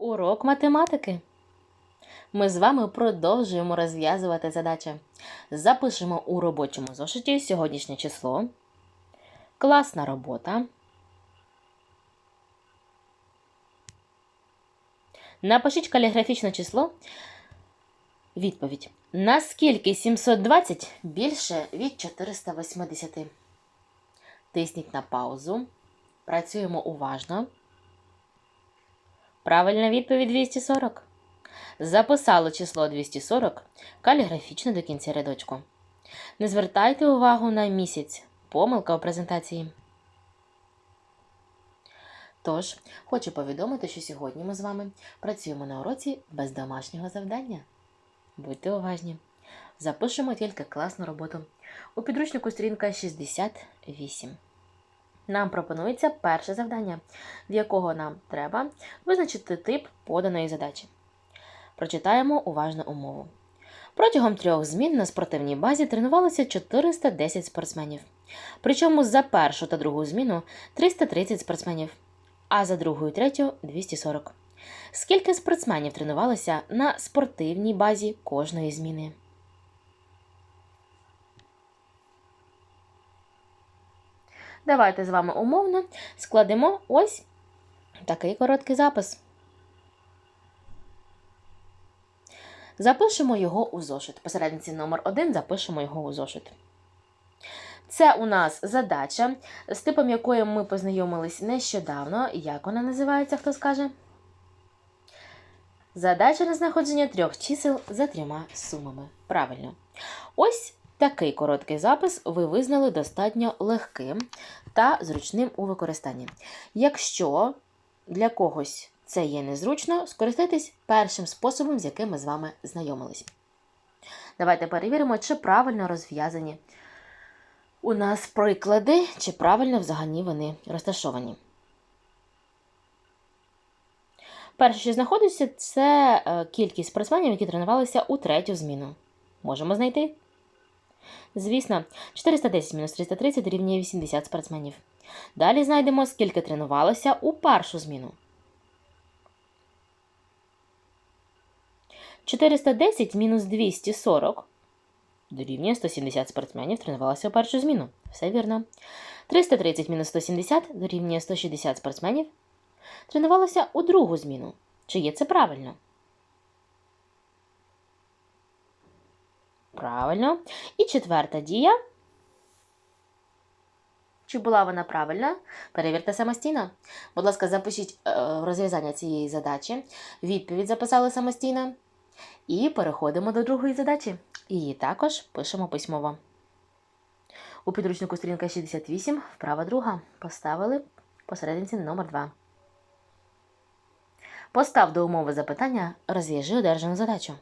Урок математики. Ми з вами продовжуємо розв'язувати задачі. Запишемо у робочому зошиті сьогоднішнє число. Класна робота. Напишіть каліграфічне число. Відповідь. Наскільки 720 більше від 480? Тисніть на паузу. Працюємо уважно. Правильна відповідь 240. Записали число 240 каліграфічно до кінця рядочку. Не звертайте увагу на місяць. Помилка у презентації. Тож, хочу повідомити, що сьогодні ми з вами працюємо на уроці без домашнього завдання. Будьте уважні. Запишемо тільки класну роботу. У підручнику сторінка 68. Нам пропонується перше завдання, в якого нам треба визначити тип поданої задачі. Прочитаємо уважно умову. Протягом трьох змін на спортивній базі тренувалося 410 спортсменів. Причому за першу та другу зміну 330 спортсменів, а за другу і третю 240. Скільки спортсменів тренувалося на спортивній базі кожної зміни? Давайте з вами умовно складемо ось такий короткий запис. Запишемо його у зошит. Посередниці номер 1 запишемо його у зошит. Це у нас задача, з типом якої ми познайомились нещодавно. Як вона називається, хто скаже? Задача на знаходження трьох чисел за трьома сумами. Правильно. Ось такий короткий запис ви визнали достатньо легким та зручним у використанні. Якщо для когось це є незручно, скористайтесь першим способом, з яким ми з вами знайомились. Давайте перевіримо, чи правильно розв'язані у нас приклади, чи правильно взагалі вони розташовані. Перше, що знаходиться, це е, кількість спортсменів, які тренувалися у третю зміну. Можемо знайти? Звісно, 410 мінус 330 дорівнює 80 спортсменів. Далі знайдемо, скільки тренувалося у першу зміну. 410 мінус 240 дорівнює 170 спортсменів тренувалося у першу зміну. Все вірно. 330 мінус 170 дорівнює 160 спортсменів тренувалося у другу зміну. Чи є це правильно? Правильно. І четверта дія. Чи була вона правильна? Перевірте самостійно. Будь ласка, запишіть е, розв'язання цієї задачі. Відповідь записали самостійно. І переходимо до другої задачі. Її також пишемо письмово. У підручнику сторінка 68, вправа друга. Поставили посерединці номер 2. Постав до умови запитання, розв'яжи одержану задачу.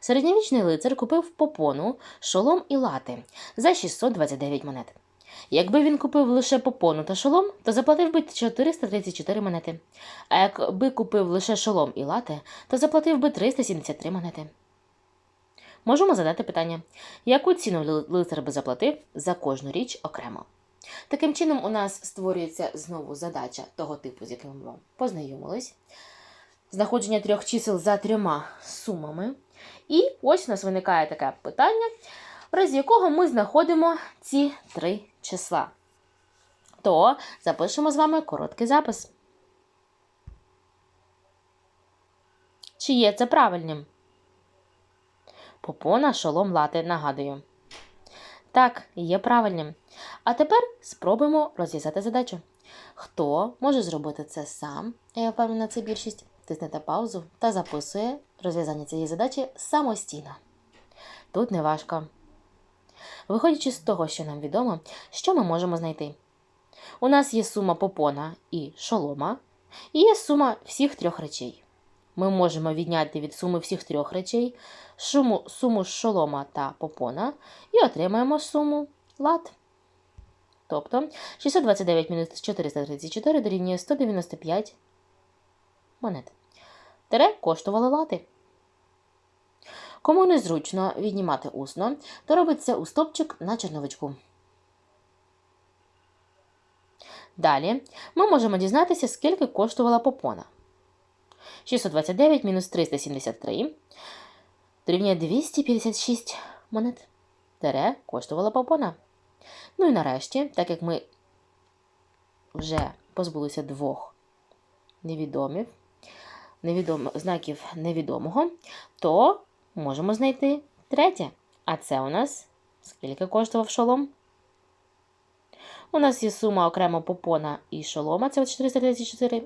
Середньовічний лицар купив попону, шолом і лати за 629 монет. Якби він купив лише попону та шолом, то заплатив би 434 монети. А якби купив лише шолом і лати, то заплатив би 373 монети. Можемо задати питання, яку ціну лицар би заплатив за кожну річ окремо. Таким чином, у нас створюється знову задача того типу, з яким ми познайомились. Знаходження трьох чисел за трьома сумами. І ось у нас виникає таке питання, в разі якого ми знаходимо ці три числа. То запишемо з вами короткий запис. Чи є це правильним? Попона, шолом, лати, нагадую. Так, є правильним. А тепер спробуємо розв'язати задачу. Хто може зробити це сам? Я впевнена, це більшість. Тиснете паузу та записує розв'язання цієї задачі самостійно. Тут не важко. Виходячи з того, що нам відомо, що ми можемо знайти? У нас є сума попона і шолома, і є сума всіх трьох речей. Ми можемо відняти від суми всіх трьох речей суму, суму шолома та попона і отримаємо суму лат. Тобто 629 мінус 434 дорівнює 195 монет. Тере коштували лати. Кому незручно віднімати усно, то робиться у стопчик на черновичку. Далі ми можемо дізнатися, скільки коштувала попона. 629 мінус 373 дорівнює 256 монет. Тере коштувала попона. Ну і нарешті, так як ми вже позбулися двох невідомів, невідом... знаків невідомого, то можемо знайти третє. А це у нас скільки коштував шолом? У нас є сума окремо попона і шолома, це 434.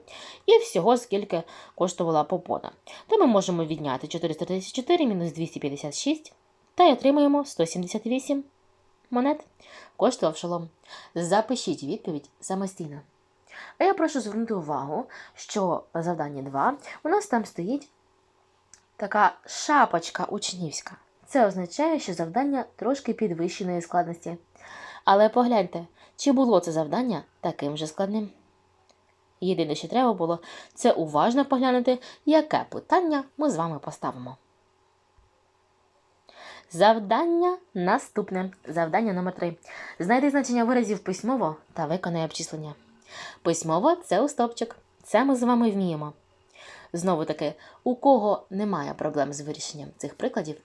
І всього скільки коштувала попона. То ми можемо відняти 434 мінус 256 та й отримаємо 178 монет. Коштував шолом. Запишіть відповідь самостійно. А я прошу звернути увагу, що в завданні 2 у нас там стоїть така шапочка учнівська. Це означає, що завдання трошки підвищеної складності. Але погляньте, чи було це завдання таким же складним. Єдине, що треба було, це уважно поглянути, яке питання ми з вами поставимо. Завдання наступне. Завдання номер 3 Знайди значення виразів письмово та виконай обчислення. Письмово це у стопчик. Це ми з вами вміємо. Знову таки, у кого немає проблем з вирішенням цих прикладів,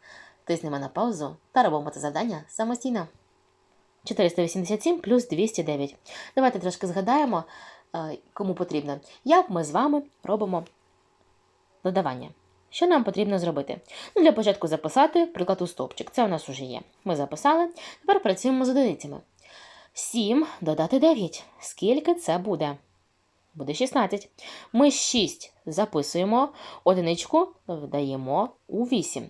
тиснемо на паузу та робимо це завдання самостійно. 487 плюс 209. Давайте трошки згадаємо, е, кому потрібно, як ми з вами робимо додавання. Що нам потрібно зробити? Ну, Для початку записати приклад у стовпчик. Це у нас вже є. Ми записали. Тепер працюємо з одиницями. 7 додати 9. Скільки це буде? Буде 16. Ми 6 записуємо, одиничку вдаємо у 8.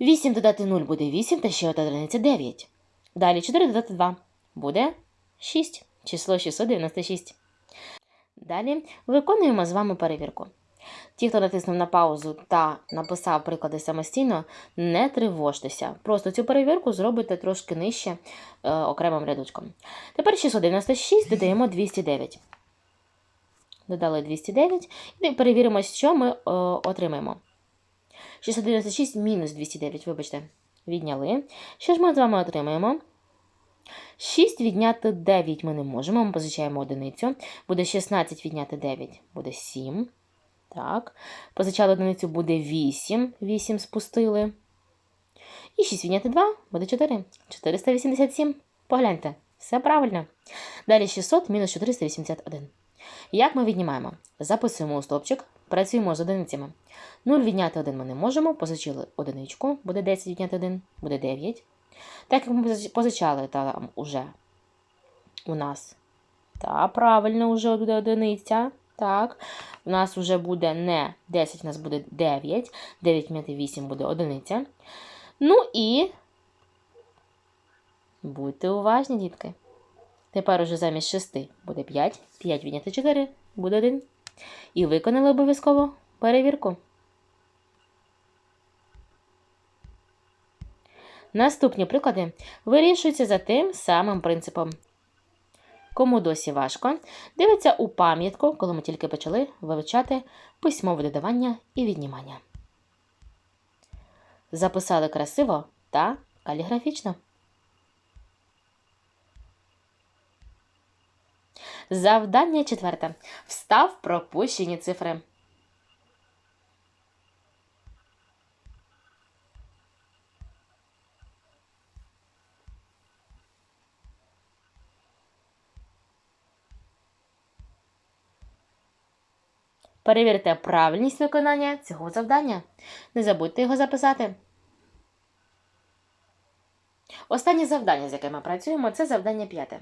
8 додати 0 буде 8, та ще одна одиниця 9. Далі 4 додати 2 буде 6. Число 696. Далі виконуємо з вами перевірку. Ті, хто натиснув на паузу та написав приклади самостійно, не тривожтеся. Просто цю перевірку зробите трошки нижче е, окремим рядочком. Тепер 696 додаємо 209. Додали 209 і перевіримо, що ми е, отримаємо. 696 мінус 209, вибачте, відняли. Що ж ми з вами отримаємо? 6 відняти 9 ми не можемо, ми позичаємо одиницю. Буде 16 відняти 9, буде 7. Так. Позичали одиницю буде 8. 8 спустили. І 6 відняти 2 буде 4. 487. Погляньте, все правильно. Далі 600 мінус 481. Як ми віднімаємо? Записуємо у стопчик, працюємо з одиницями. 0 відняти 1 ми не можемо, позичили одиничку, буде 10 відняти 1, буде 9. Так як ми позичали там уже у нас. Та, правильно, вже буде одиниця. Так, у нас вже буде не 10, у нас буде 9. 9 відняти 8 буде одиниця. Ну і будьте уважні, дітки. Тепер уже замість 6 буде 5. 5 відняти 4 буде 1. І виконали обов'язково перевірку. Наступні приклади вирішуються за тим самим принципом. Кому досі важко, дивиться у пам'ятку, коли ми тільки почали вивчати письмове додавання і віднімання. Записали красиво та каліграфічно. Завдання четверте. Встав пропущені цифри. Перевірте правильність виконання цього завдання. Не забудьте його записати. Останнє завдання, з яким ми працюємо, це завдання п'яте.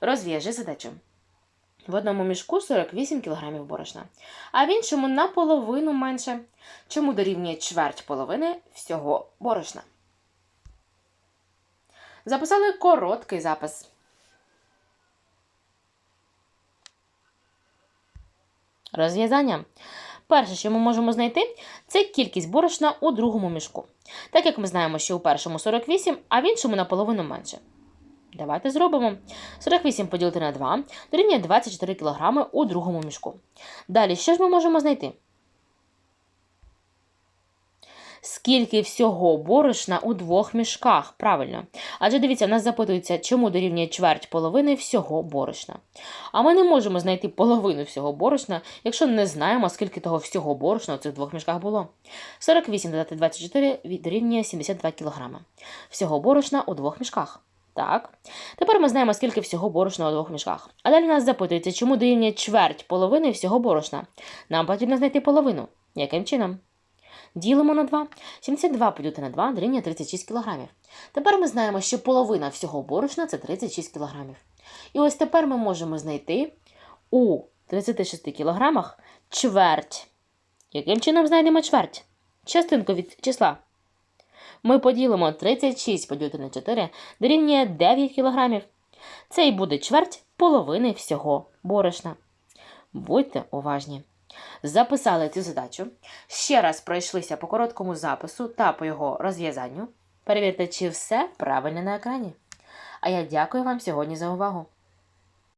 Розв'яжи задачу. В одному мішку 48 кг борошна, а в іншому наполовину менше. Чому дорівнює чверть половини всього борошна? Записали короткий запис. Розв'язання. Перше, що ми можемо знайти, це кількість борошна у другому мішку. Так як ми знаємо, що у першому 48, а в іншому наполовину менше. Давайте зробимо. 48 поділити на 2 дорівнює 24 кг у другому мішку. Далі, що ж ми можемо знайти? Скільки всього борошна у двох мішках. Правильно. Адже дивіться, нас запитується, чому дорівнює чверть половини всього борошна. А ми не можемо знайти половину всього борошна, якщо не знаємо, скільки того всього борошна у цих двох мішках було. 48 додати 24 дорівнює 72 кг. Всього борошна у двох мішках. Так. Тепер ми знаємо, скільки всього борошна у двох мішках. А далі нас запитується, чому дорівнює чверть половини всього борошна. Нам потрібно знайти половину. Яким чином? Ділимо на 2. 72 поділити на 2 дорівнює 36 кг. Тепер ми знаємо, що половина всього борошна це 36 кг. І ось тепер ми можемо знайти у 36 кг чверть. Яким чином знайдемо чверть? Частинку від числа. Ми поділимо 36 поділити на 4 дорівнює 9 кг. Це і буде чверть половини всього борошна. Будьте уважні. Записали цю задачу. Ще раз пройшлися по короткому запису та по його розв'язанню. Перевірте, чи все правильно на екрані. А я дякую вам сьогодні за увагу.